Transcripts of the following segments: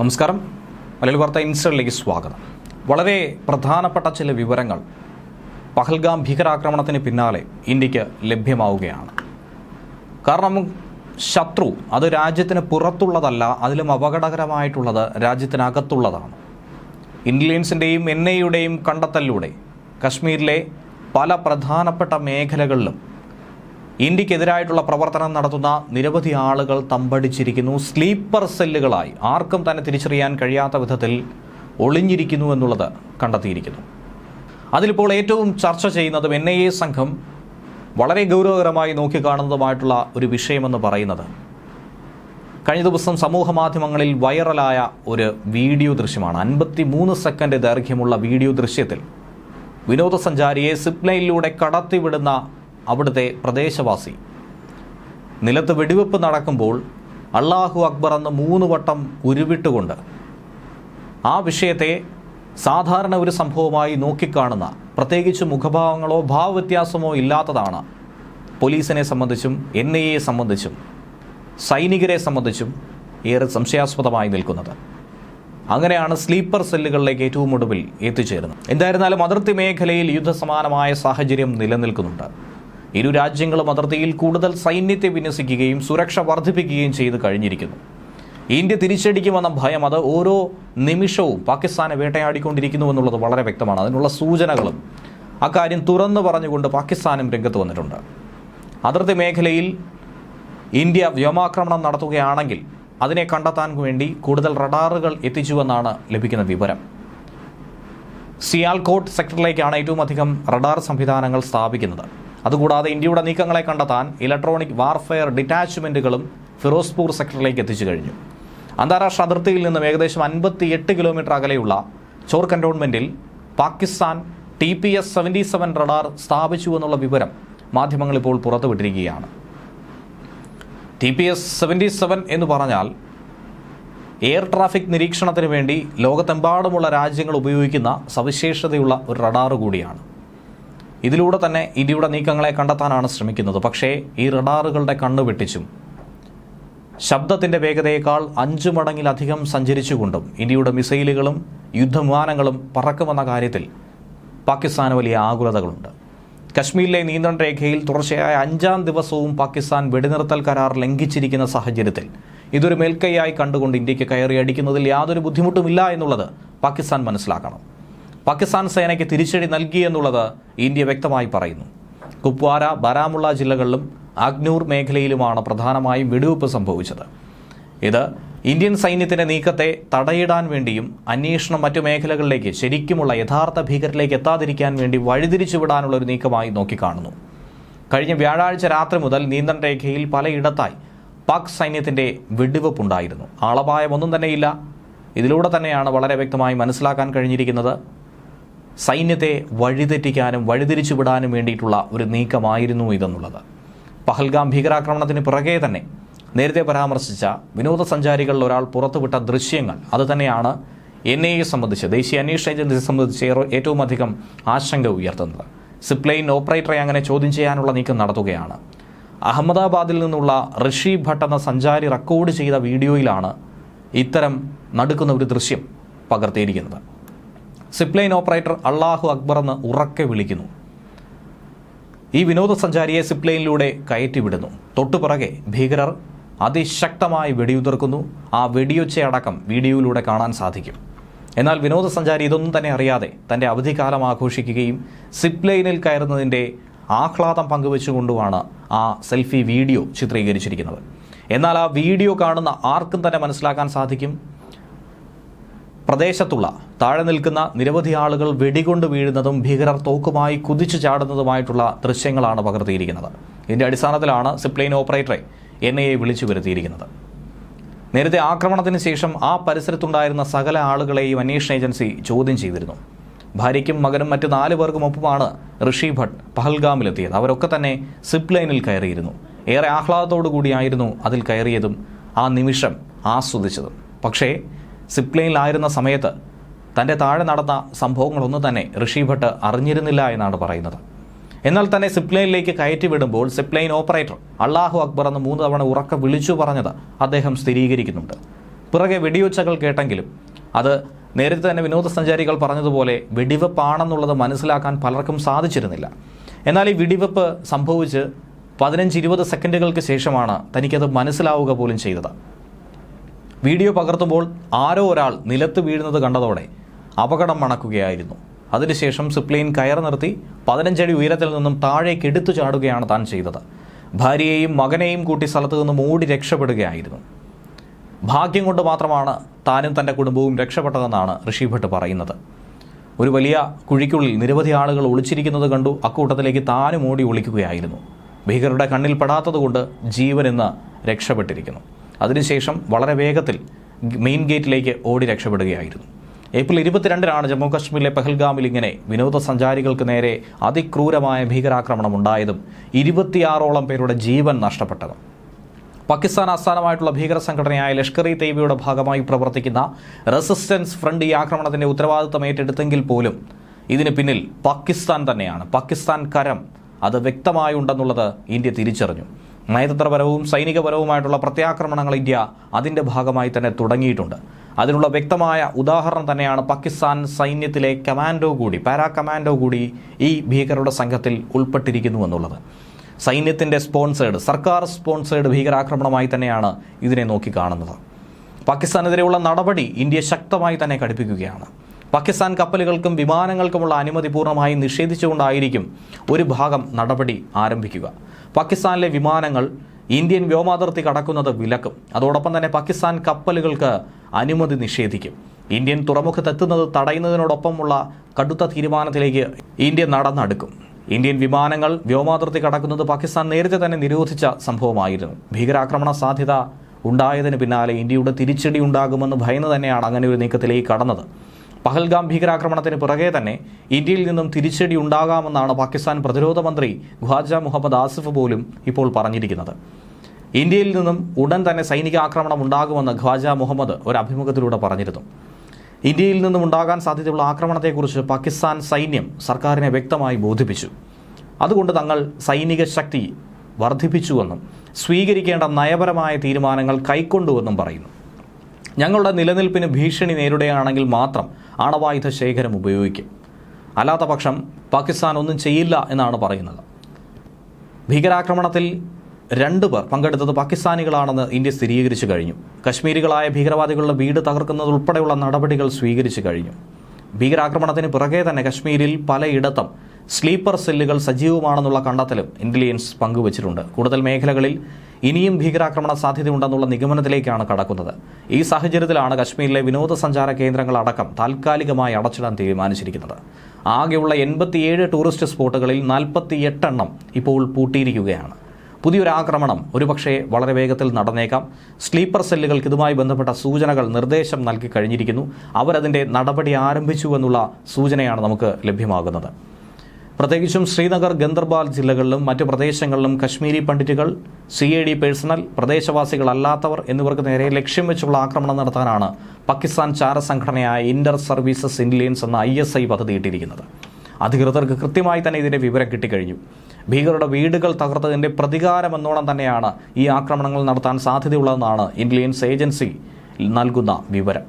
നമസ്കാരം. മലയാളി വാർത്ത ഇൻസ്റ്ററിലേക്ക് സ്വാഗതം. വളരെ പ്രധാനപ്പെട്ട ചില വിവരങ്ങൾ പഹൽഗാം ഭീകരാക്രമണത്തിന് പിന്നാലെ ഇന്ത്യയ്ക്ക് ലഭ്യമാവുകയാണ്. കാരണം ശത്രു അത് രാജ്യത്തിന് പുറത്തുള്ളതല്ല അതിലും അപകടകരമായിട്ടുള്ളത് രാജ്യത്തിനകത്തുള്ളതാണ്. ഇന്റലിജൻസിന്റെയും എൻ ഐയുടെയും കണ്ടെത്തലിലൂടെ കശ്മീരിലെ പല പ്രധാനപ്പെട്ട മേഖലകളിലും ഇന്ത്യക്കെതിരായിട്ടുള്ള പ്രവർത്തനം നടത്തുന്ന നിരവധി ആളുകൾ തമ്പടിച്ചിരിക്കുന്നു. സ്ലീപ്പർ സെല്ലുകളായി ആർക്കും തന്നെ തിരിച്ചറിയാൻ കഴിയാത്ത വിധത്തിൽ ഒളിഞ്ഞിരിക്കുന്നു എന്നുള്ളത് കണ്ടെത്തിയിരിക്കുന്നു. അതിലിപ്പോൾ ഏറ്റവും ചർച്ച ചെയ്യുന്നതും എൻ ഐ എ സംഘം വളരെ ഗൗരവകരമായി നോക്കിക്കാണുന്നതുമായിട്ടുള്ള ഒരു വിഷയമെന്ന് പറയുന്നത്. കഴിഞ്ഞ ദിവസം സമൂഹ മാധ്യമങ്ങളിൽ വൈറലായ ഒരു വീഡിയോ ദൃശ്യമാണ്. അൻപത്തി മൂന്ന് സെക്കൻഡ് ദൈർഘ്യമുള്ള വീഡിയോ ദൃശ്യത്തിൽ വിനോദസഞ്ചാരിയെ സിപ്ലൈനിലൂടെ കടത്തിവിടുന്ന അവിടുത്തെ പ്രദേശവാസി. നിലത്ത് വെടിവെപ്പ് നടക്കുമ്പോൾ അള്ളാഹു അക്ബർ എന്ന് മൂന്ന് വട്ടം ഉരുവിട്ടുകൊണ്ട് ആ വിഷയത്തെ സാധാരണ ഒരു സംഭവമായി നോക്കിക്കാണുന്ന പ്രത്യേകിച്ച് മുഖഭാവങ്ങളോ ഭാവവ്യത്യാസമോ ഇല്ലാത്തതാണ് പോലീസിനെ സംബന്ധിച്ചും എൻ ഐ എ സംബന്ധിച്ചും സൈനികരെ സംബന്ധിച്ചും ഏറെ സംശയാസ്പദമായി നിൽക്കുന്നത്. അങ്ങനെയാണ് സ്ലീപ്പർ സെല്ലുകളിലേക്ക് ഏറ്റവും ഒടുവിൽ എത്തിച്ചേരുന്നത്. എന്തായിരുന്നാലും അതിർത്തി മേഖലയിൽ യുദ്ധസമാനമായ സാഹചര്യം നിലനിൽക്കുന്നുണ്ട്. ഇരു രാജ്യങ്ങളും അതിർത്തിയിൽ കൂടുതൽ സൈന്യത്തെ വിന്യസിക്കുകയും സുരക്ഷ വർദ്ധിപ്പിക്കുകയും ചെയ്തു കഴിഞ്ഞിരിക്കുന്നു. ഇന്ത്യ തിരിച്ചടിക്കുമെന്ന ഭയം അത് ഓരോ നിമിഷവും പാകിസ്ഥാനെ വേട്ടയാടിക്കൊണ്ടിരിക്കുന്നു എന്നുള്ളത് വളരെ വ്യക്തമാണ്. അതിനുള്ള സൂചനകളും അക്കാര്യം തുറന്നു പറഞ്ഞുകൊണ്ട് പാകിസ്ഥാനും രംഗത്ത് വന്നിട്ടുണ്ട്. അതിർത്തി മേഖലയിൽ ഇന്ത്യ വ്യോമാക്രമണം നടത്തുകയാണെങ്കിൽ അതിനെ കണ്ടെത്താൻ വേണ്ടി കൂടുതൽ റഡാറുകൾ എത്തിച്ചുവെന്നാണ് ലഭിക്കുന്ന വിവരം. സിയാൽകോട്ട് സെക്ടറിലേക്കാണ് ഏറ്റവും അധികം റഡാർ സംവിധാനങ്ങൾ സ്ഥാപിക്കുന്നത്. അതുകൂടാതെ ഇന്ത്യയുടെ നീക്കങ്ങളെ കണ്ടെത്താൻ ഇലക്ട്രോണിക് വാർഫെയർ ഡിറ്റാച്ച്മെന്റുകളും ഫിറോസ്പൂർ സെക്ടറിലേക്ക് എത്തിച്ചു കഴിഞ്ഞു. അന്താരാഷ്ട്ര അതിർത്തിയിൽ നിന്നും ഏകദേശം അൻപത്തി എട്ട് കിലോമീറ്റർ അകലെയുള്ള Chor കന്റോൺമെന്റിൽ Pakistan T P S seventy seven radar സ്ഥാപിച്ചു എന്നുള്ള വിവരം മാധ്യമങ്ങൾ ഇപ്പോൾ പുറത്തുവിട്ടിരിക്കുകയാണ്. T P S seventy seven എന്ന് പറഞ്ഞാൽ എയർ ട്രാഫിക് നിരീക്ഷണത്തിന് വേണ്ടി ലോകത്തെമ്പാടുമുള്ള രാജ്യങ്ങൾ ഉപയോഗിക്കുന്ന സവിശേഷതയുള്ള ഒരു റഡാർ കൂടിയാണ്. ഇതിലൂടെ തന്നെ ഇന്ത്യയുടെ നീക്കങ്ങളെ കണ്ടെത്താനാണ് ശ്രമിക്കുന്നത്. പക്ഷേ ഈ റഡാറുകളുടെ കണ്ണു വെട്ടിച്ചും ശബ്ദത്തിന്റെ വേഗതയേക്കാൾ അഞ്ചു മടങ്ങിലധികം സഞ്ചരിച്ചുകൊണ്ടും ഇന്ത്യയുടെ മിസൈലുകളും യുദ്ധവിമാനങ്ങളും പറക്കുമെന്ന കാര്യത്തിൽ പാകിസ്ഥാന് വലിയ ആകുലതകളുണ്ട്. കശ്മീരിലെ നിയന്ത്രണ രേഖയിൽ തുടർച്ചയായ അഞ്ചാം ദിവസവും പാകിസ്ഥാൻ വെടിനിർത്തൽ കരാർ ലംഘിച്ചിരിക്കുന്ന സാഹചര്യത്തിൽ ഇതൊരു മേൽക്കൈയായി കണ്ടുകൊണ്ട് ഇന്ത്യയ്ക്ക് കയറി അടിക്കുന്നതിൽ യാതൊരു ബുദ്ധിമുട്ടുമില്ല എന്നുള്ളത് പാകിസ്ഥാൻ മനസ്സിലാക്കണം. പാകിസ്ഥാൻ സേനയ്ക്ക് തിരിച്ചടി നൽകി എന്നുള്ളത് ഇന്ത്യ വ്യക്തമായി പറയുന്നു. കുപ്വാര ബാരാമുള്ള ജില്ലകളിലും അഗ്നൂർ മേഖലയിലുമാണ് പ്രധാനമായും വെടിവെപ്പ് സംഭവിച്ചത്. ഇത് ഇന്ത്യൻ സൈന്യത്തിന്റെ നീക്കത്തെ തടയിടാൻ വേണ്ടിയും അന്വേഷണം മറ്റു മേഖലകളിലേക്ക് ശരിക്കുമുള്ള യഥാർത്ഥ ഭീകരരിലേക്ക് എത്താതിരിക്കാൻ വേണ്ടി വഴിതിരിച്ചു വിടാനുള്ള ഒരു നീക്കമായി നോക്കിക്കാണുന്നു. കഴിഞ്ഞ വ്യാഴാഴ്ച രാത്രി മുതൽ നിയന്ത്രണ രേഖയിൽ പലയിടത്തായി പാക് സൈന്യത്തിന്റെ വെടിവെപ്പുണ്ടായിരുന്നു. ആളപായമൊന്നും തന്നെയില്ല. ഇതിലൂടെ തന്നെയാണ് വളരെ വ്യക്തമായി മനസ്സിലാക്കാൻ കഴിഞ്ഞിരിക്കുന്നത്. സൈന്യത്തെ വഴിതെറ്റിക്കാനും വഴിതിരിച്ചു വിടാനും വേണ്ടിയിട്ടുള്ള ഒരു നീക്കമായിരുന്നു ഇതെന്നുള്ളത്. പഹൽഗാം ഭീകരാക്രമണത്തിന് പിറകെ തന്നെ നേരത്തെ പരാമർശിച്ച വിനോദസഞ്ചാരികളിൽ ഒരാൾ പുറത്തുവിട്ട ദൃശ്യങ്ങൾ അത് തന്നെയാണ് എൻ ഐയെ സംബന്ധിച്ച് ദേശീയ അന്വേഷണ ഏജൻസിയെ സംബന്ധിച്ച് ഏറ്റവും അധികം ആശങ്ക ഉയർത്തുന്നത്. സിപ്ലൈൻ ഓപ്പറേറ്ററെ അങ്ങനെ ചോദ്യം ചെയ്യാനുള്ള നീക്കം നടത്തുകയാണ്. അഹമ്മദാബാദിൽ നിന്നുള്ള ഋഷി ഭട്ട് എന്ന സഞ്ചാരി റെക്കോർഡ് ചെയ്ത വീഡിയോയിലാണ് ഇത്തരം നടുക്കുന്ന ഒരു ദൃശ്യം പകർത്തിയിരിക്കുന്നത്. സിപ്ലൈൻ ഓപ്പറേറ്റർ അള്ളാഹു അക്ബർ എന്ന് ഉറക്കെ വിളിക്കുന്നു. ഈ വിനോദസഞ്ചാരിയെ സിപ്ലൈനിലൂടെ കയറ്റിവിടുന്നു. തൊട്ടുപിറകെ ഭീകരർ അതിശക്തമായി വെടിയുതിർക്കുന്നു. ആ വെടിയൊച്ചയടക്കം വീഡിയോയിലൂടെ കാണാൻ സാധിക്കും. എന്നാൽ വിനോദസഞ്ചാരി ഇതൊന്നും തന്നെ അറിയാതെ തന്റെ അവധിക്കാലം ആഘോഷിക്കുകയും സിപ്ലൈനിൽ കയറുന്നതിന്റെ ആഹ്ലാദം പങ്കുവെച്ചുകൊണ്ടുമാണ് ആ സെൽഫി വീഡിയോ ചിത്രീകരിച്ചിരിക്കുന്നത്. എന്നാൽ ആ വീഡിയോ കാണുന്ന ആർക്കും തന്നെ മനസ്സിലാക്കാൻ സാധിക്കും. പ്രദേശത്തുള്ള താഴെ നിൽക്കുന്ന നിരവധി ആളുകൾ വെടികൊണ്ട് വീഴുന്നതും ഭീകരർ തോക്കുമായി കുതിച്ചു ചാടുന്നതുമായിട്ടുള്ള ദൃശ്യങ്ങളാണ് പകർത്തിയിരിക്കുന്നത്. ഇതിന്റെ അടിസ്ഥാനത്തിലാണ് സിപ്ലൈൻ ഓപ്പറേറ്ററെ എൻ ഐ എ വിളിച്ചു വരുത്തിയിരിക്കുന്നത്. നേരത്തെ ആക്രമണത്തിന് ശേഷം ആ പരിസരത്തുണ്ടായിരുന്ന സകല ആളുകളെയും അന്വേഷണ ഏജൻസി ചോദ്യം ചെയ്തിരുന്നു. ഭാര്യയ്ക്കും മകനും മറ്റ് നാല് പേർക്കും ഒപ്പമാണ് ഋഷി ഭട്ട് പഹൽഗാമിലെത്തിയത്. അവരൊക്കെ തന്നെ സിപ്പ് ലൈനിൽ കയറിയിരുന്നു. ഏറെ ആഹ്ലാദത്തോടു കൂടിയായിരുന്നു അതിൽ കയറിയതും ആ നിമിഷം ആസ്വദിച്ചതും. പക്ഷേ സിപ്പ് ലൈനിലായിരുന്ന സമയത്ത് തന്റെ താഴെ നടന്ന സംഭവങ്ങളൊന്നും തന്നെ ഋഷി ഭട്ട് അറിഞ്ഞിരുന്നില്ല എന്നാണ് പറയുന്നത്. എന്നാൽ തന്നെ സിപ്ലൈനിലേക്ക് കയറ്റിവിടുമ്പോൾ സിപ്ലൈൻ ഓപ്പറേറ്റർ അള്ളാഹു അക്ബർ എന്ന് മൂന്ന് തവണ ഉറക്ക വിളിച്ചു പറഞ്ഞത് അദ്ദേഹം സ്ഥിരീകരിക്കുന്നുണ്ട്. പിറകെ വെടിയൊച്ചകൾ കേട്ടെങ്കിലും അത് നേരത്തെ തന്നെ വിനോദസഞ്ചാരികൾ പറഞ്ഞതുപോലെ വെടിവെപ്പാണെന്നുള്ളത് മനസ്സിലാക്കാൻ പലർക്കും സാധിച്ചിരുന്നില്ല. എന്നാൽ ഈ വെടിവെപ്പ് സംഭവിച്ച് പതിനഞ്ച് ഇരുപത് സെക്കൻഡുകൾക്ക് ശേഷമാണ് തനിക്കത് മനസ്സിലാവുക പോലും ചെയ്തത്. വീഡിയോ പകർത്തുമ്പോൾ ആരോ ഒരാൾ നിലത്ത് വീഴുന്നത് കണ്ടതോടെ അപകടം മണക്കുകയായിരുന്നു. അതിനുശേഷം സിപ്ലെയിൻ കയർ നിർത്തി പതിനഞ്ചടി ഉയരത്തിൽ നിന്നും താഴേക്ക് എടുത്തു ചാടുകയാണ് താൻ ചെയ്തത്. ഭാര്യയെയും മകനെയും കൂട്ടി സ്ഥലത്തു നിന്നും ഓടി രക്ഷപ്പെടുകയായിരുന്നു. ഭാഗ്യം കൊണ്ട് മാത്രമാണ് താനും തന്റെ കുടുംബവും രക്ഷപ്പെട്ടതെന്നാണ് ഋഷി ഭട്ട് പറയുന്നത്. ഒരു വലിയ കുഴിക്കുള്ളിൽ നിരവധി ആളുകൾ ഒളിച്ചിരിക്കുന്നത് കണ്ടു അക്കൂട്ടത്തിലേക്ക് താനും ഓടി ഒളിക്കുകയായിരുന്നു. ഭീകരരുടെ കണ്ണിൽ പെടാത്തതുകൊണ്ട് ജീവൻ ഇന്ന് രക്ഷപ്പെട്ടിരിക്കുന്നു. അതിനുശേഷം വളരെ വേഗത്തിൽ മെയിൻ ഗേറ്റിലേക്ക് ഓടി രക്ഷപ്പെടുകയായിരുന്നു. ഏപ്രിൽ ഇരുപത്തിരണ്ടിനാണ് ജമ്മു കാശ്മീരിലെ പഹൽഗാമിൽ ഇങ്ങനെ വിനോദസഞ്ചാരികൾക്ക് നേരെ അതിക്രൂരമായ ഭീകരാക്രമണം ഉണ്ടായതും ഇരുപത്തിയാറോളം പേരുടെ ജീവൻ നഷ്ടപ്പെട്ടതും. പാകിസ്ഥാൻ ആസ്ഥാനമായിട്ടുള്ള ഭീകര സംഘടനയായ ലഷ്കർ ഇ തൈബയുടെ ഭാഗമായി പ്രവർത്തിക്കുന്ന റെസിസ്റ്റൻസ് ഫ്രണ്ട് ഈ ആക്രമണത്തിന്റെ ഉത്തരവാദിത്തം ഏറ്റെടുത്തെങ്കിൽ പോലും ഇതിന് പിന്നിൽ പാകിസ്ഥാൻ തന്നെയാണ്. പാകിസ്ഥാൻ കരം അത് വ്യക്തമായി ഉണ്ടെന്നുള്ളത് ഇന്ത്യ തിരിച്ചറിഞ്ഞു. നയതന്ത്രപരവും സൈനികപരവുമായിട്ടുള്ള പ്രത്യാക്രമണങ്ങൾ ഇന്ത്യ അതിന്റെ ഭാഗമായി തന്നെ തുടങ്ങിയിട്ടുണ്ട്. അതിനുള്ള വ്യക്തമായ ഉദാഹരണം തന്നെയാണ് പാകിസ്ഥാൻ സൈന്യത്തിലെ കമാൻഡോ കൂടി പാരാ കമാൻഡോ കൂടി ഈ ഭീകരരുടെ സംഘത്തിൽ ഉൾപ്പെട്ടിരിക്കുന്നു എന്നുള്ളത്. സൈന്യത്തിന്റെ സ്പോൺസേഡ് സർക്കാർ സ്പോൺസേഡ് ഭീകരാക്രമണമായി തന്നെയാണ് ഇതിനെ നോക്കി നോക്കിക്കാണുന്നത് പാകിസ്ഥാനെതിരെയുള്ള നടപടി ഇന്ത്യ ശക്തമായി തന്നെ കടുപ്പിക്കുകയാണ് പാകിസ്ഥാൻ കപ്പലുകൾക്കും വിമാനങ്ങൾക്കുമുള്ള അനുമതി പൂർണമായി നിഷേധിച്ചുകൊണ്ടായിരിക്കും ഒരു ഭാഗം നടപടി ആരംഭിക്കുക. പാകിസ്ഥാനിലെ വിമാനങ്ങൾ ഇന്ത്യൻ വ്യോമാതിർത്തി കടക്കുന്നത് വിലക്കും. അതോടൊപ്പം തന്നെ പാകിസ്ഥാൻ കപ്പലുകൾക്ക് അനുമതി നിഷേധിക്കും. ഇന്ത്യൻ തുറമുഖത്തെത്തുന്നത് തടയുന്നതിനോടൊപ്പമുള്ള കടുത്ത തീരുമാനത്തിലേക്ക് ഇന്ത്യ നടന്നെടുക്കും. ഇന്ത്യൻ വിമാനങ്ങൾ വ്യോമാതിർത്തി കടക്കുന്നത് പാകിസ്ഥാൻ നേരത്തെ തന്നെ നിരോധിച്ച സംഭവമായിരുന്നു. ഭീകരാക്രമണ സാധ്യത ഉണ്ടായതിന് പിന്നാലെ ഇന്ത്യയുടെ തിരിച്ചടി ഉണ്ടാകുമെന്ന് ഭയന്ന് തന്നെയാണ് അങ്ങനെ ഒരു നീക്കത്തിലേക്ക് കടന്നത്. പഹൽഗാം ഭീകരാക്രമണത്തിന് പിറകെ തന്നെ ഇന്ത്യയിൽ നിന്നും തിരിച്ചടി ഉണ്ടാകാമെന്നാണ് പാകിസ്ഥാൻ പ്രതിരോധ മന്ത്രി ഖ്വാജ മുഹമ്മദ് ആസിഫ് പോലും ഇപ്പോൾ പറഞ്ഞിരിക്കുന്നത്. ഇന്ത്യയിൽ നിന്നും ഉടൻ തന്നെ സൈനിക ആക്രമണം ഉണ്ടാകുമെന്ന് ഖ്വാജ മുഹമ്മദ് ഒരു അഭിമുഖത്തിലൂടെ പറഞ്ഞിരുന്നു. ഇന്ത്യയിൽ നിന്നും ഉണ്ടാകാൻ സാധ്യതയുള്ള ആക്രമണത്തെക്കുറിച്ച് പാകിസ്ഥാൻ സൈന്യം സർക്കാരിനെ വ്യക്തമായി ബോധിപ്പിച്ചു. അതുകൊണ്ട് തങ്ങൾ സൈനിക ശക്തി വർദ്ധിപ്പിച്ചുവെന്നും സ്വീകരിക്കേണ്ട നയപരമായ തീരുമാനങ്ങൾ കൈക്കൊണ്ടുവെന്നും പറയുന്നു. ഞങ്ങളുടെ നിലനിൽപ്പിന് ഭീഷണി നേരിടുകയാണെങ്കിൽ മാത്രം ആണവായുധ ശേഖരം ഉപയോഗിക്കും. അല്ലാത്ത പക്ഷം പാകിസ്ഥാൻ ഒന്നും ചെയ്യില്ല എന്നാണ് പറയുന്നത്. ഭീകരാക്രമണത്തിൽ രണ്ടു പേർ പങ്കെടുത്തത് പാകിസ്ഥാനികളാണെന്ന് ഇന്ത്യ സ്ഥിരീകരിച്ചു കഴിഞ്ഞു. കശ്മീരികളായ ഭീകരവാദികളുടെ വീട് തകർക്കുന്നതുൾപ്പെടെയുള്ള നടപടികൾ സ്വീകരിച്ചു കഴിഞ്ഞു. ഭീകരാക്രമണത്തിന് പിറകെ തന്നെ കശ്മീരിൽ പലയിടത്തും സ്ലീപ്പർ സെല്ലുകൾ സജീവമാണെന്നുള്ള കണ്ടെത്തലും ഇന്റലിജൻസ് പങ്കുവച്ചിട്ടുണ്ട്. കൂടുതൽ മേഖലകളിൽ ഇനിയും ഭീകരാക്രമണ സാധ്യതയുണ്ടെന്നുള്ള നിഗമനത്തിലേക്കാണ് കടക്കുന്നത്. ഈ സാഹചര്യത്തിലാണ് കശ്മീരിലെ വിനോദസഞ്ചാര കേന്ദ്രങ്ങൾ അടക്കം താൽക്കാലികമായി അടച്ചിടാൻ തീരുമാനിച്ചിരിക്കുന്നത്. ആകെയുള്ള എൺപത്തിയേഴ് ടൂറിസ്റ്റ് സ്പോട്ടുകളിൽ നാൽപ്പത്തി എട്ടെണ്ണം ഇപ്പോൾ പൂട്ടിയിരിക്കുകയാണ്. പുതിയൊരു ആക്രമണം ഒരുപക്ഷെ വളരെ വേഗത്തിൽ നടന്നേക്കാം. സ്ലീപ്പർ സെല്ലുകൾക്ക് ഇതുമായി ബന്ധപ്പെട്ട സൂചനകൾ നിർദ്ദേശം നൽകി കഴിഞ്ഞിരിക്കുന്നു. അവരതിന്റെ നടപടി ആരംഭിച്ചു എന്നുള്ള സൂചനയാണ് നമുക്ക് ലഭ്യമാകുന്നത്. പ്രത്യേകിച്ചും ശ്രീനഗർ ഗന്ദർബാൽ ജില്ലകളിലും മറ്റു പ്രദേശങ്ങളിലും കശ്മീരി പണ്ഡിറ്റുകൾ സി എ ഡി പേഴ്സണൽ പ്രദേശവാസികളല്ലാത്തവർ എന്നിവർക്ക് നേരെ ലക്ഷ്യം വെച്ചുള്ള ആക്രമണം നടത്താനാണ് പാകിസ്ഥാൻ ചാരസംഘടനയായ ഇന്റർ സർവീസസ് ഇന്റലിജൻസ് എന്ന ഐ എസ് ഐ പദ്ധതിയിട്ടിരിക്കുന്നത് അധികൃതർക്ക് കൃത്യമായി തന്നെ ഇതിന്റെ വിവരം കിട്ടിക്കഴിഞ്ഞു. ഭീകരരുടെ വീടുകൾ തകർത്തതിന്റെ പ്രതികാരമെന്നോണം തന്നെയാണ് ഈ ആക്രമണങ്ങൾ നടത്താൻ സാധ്യതയുള്ളതെന്നാണ് ഇന്റലിജൻസ് ഏജൻസി നൽകുന്ന വിവരം.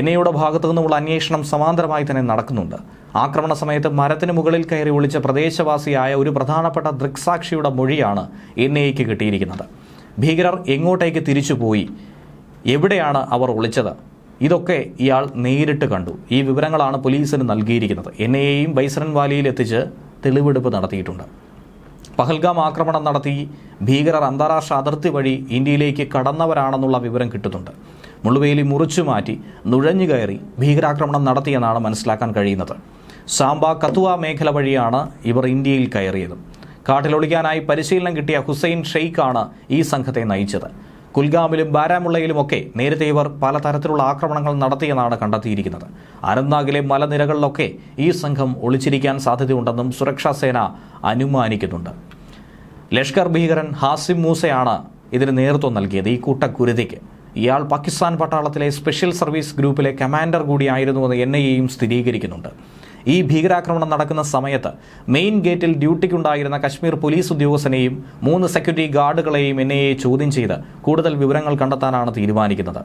എൻ ഐയുടെ ഭാഗത്തു നിന്നുമുള്ള അന്വേഷണം സമാന്തരമായി തന്നെ നടക്കുന്നുണ്ട്. ആക്രമണ സമയത്ത് മരത്തിന് മുകളിൽ കയറി ഒളിച്ച പ്രദേശവാസിയായ ഒരു പ്രധാനപ്പെട്ട ദൃക്സാക്ഷിയുടെ മൊഴിയാണ് എൻ ഐക്ക് കിട്ടിയിരിക്കുന്നത്. ഭീകരർ എങ്ങോട്ടേക്ക് തിരിച്ചുപോയി എവിടെയാണ് അവർ ഒളിച്ചത്? ഇതൊക്കെ ഇയാൾ നേരിട്ട് കണ്ടു. ഈ വിവരങ്ങളാണ് പോലീസിന് നൽകിയിരിക്കുന്നത്. എൻ ഐയെയും ബൈസറൻ വാലിയിൽ എത്തിച്ച് തെളിവെടുപ്പ് നടത്തിയിട്ടുണ്ട്. പഹൽഗാം ആക്രമണം നടത്തി ഭീകരർ അന്താരാഷ്ട്ര അതിർത്തി വഴി ഇന്ത്യയിലേക്ക് കടന്നവരാണെന്നുള്ള വിവരം കിട്ടുന്നുണ്ട്. മുള്ളുവേലി മുറിച്ചു മാറ്റി നുഴഞ്ഞു കയറി ഭീകരാക്രമണം നടത്തിയെന്നാണ് മനസ്സിലാക്കാൻ കഴിയുന്നത്. സാംബ കത്തുവ മേഖല വഴിയാണ് ഇവർ ഇന്ത്യയിൽ കയറിയത്. കാട്ടിലൊളിക്കാനായി പരിശീലനം കിട്ടിയ ഹുസൈൻ ഷെയ്ഖാണ് ഈ സംഘത്തെ നയിച്ചത്. കുൽഗാമിലും ബാരാമുള്ളയിലുമൊക്കെ നേരത്തെ ഇവർ പലതരത്തിലുള്ള ആക്രമണങ്ങൾ നടത്തിയെന്നാണ് കണ്ടെത്തിയിരിക്കുന്നത്. അനന്ത്നാഗിലെ മലനിരകളിലൊക്കെ ഈ സംഘം ഒളിച്ചിരിക്കാൻ സാധ്യതയുണ്ടെന്നും സുരക്ഷാ സേന അനുമാനിക്കുന്നുണ്ട്. ലഷ്കർ ഭീകരൻ ഹാസിം മൂസയാണ് ഇതിന് നേതൃത്വം നൽകിയത് ഈ കൂട്ടക്കുരുതിക്ക്. ഇയാൾ പാകിസ്ഥാൻ പട്ടാളത്തിലെ സ്പെഷ്യൽ സർവീസ് ഗ്രൂപ്പിലെ കമാൻഡർ കൂടിയായിരുന്നുവെന്ന് എൻ ഐ എയും സ്ഥിരീകരിക്കുന്നുണ്ട്. ഈ ഭീകരാക്രമണം നടക്കുന്ന സമയത്ത് മെയിൻ ഗേറ്റിൽ ഡ്യൂട്ടിക്കുണ്ടായിരുന്ന കശ്മീർ പോലീസ് ഉദ്യോഗസ്ഥനെയും മൂന്ന് സെക്യൂരിറ്റി ഗാർഡുകളെയും എൻ ചോദ്യം ചെയ്ത് കൂടുതൽ വിവരങ്ങൾ കണ്ടെത്താനാണ് തീരുമാനിക്കുന്നത്.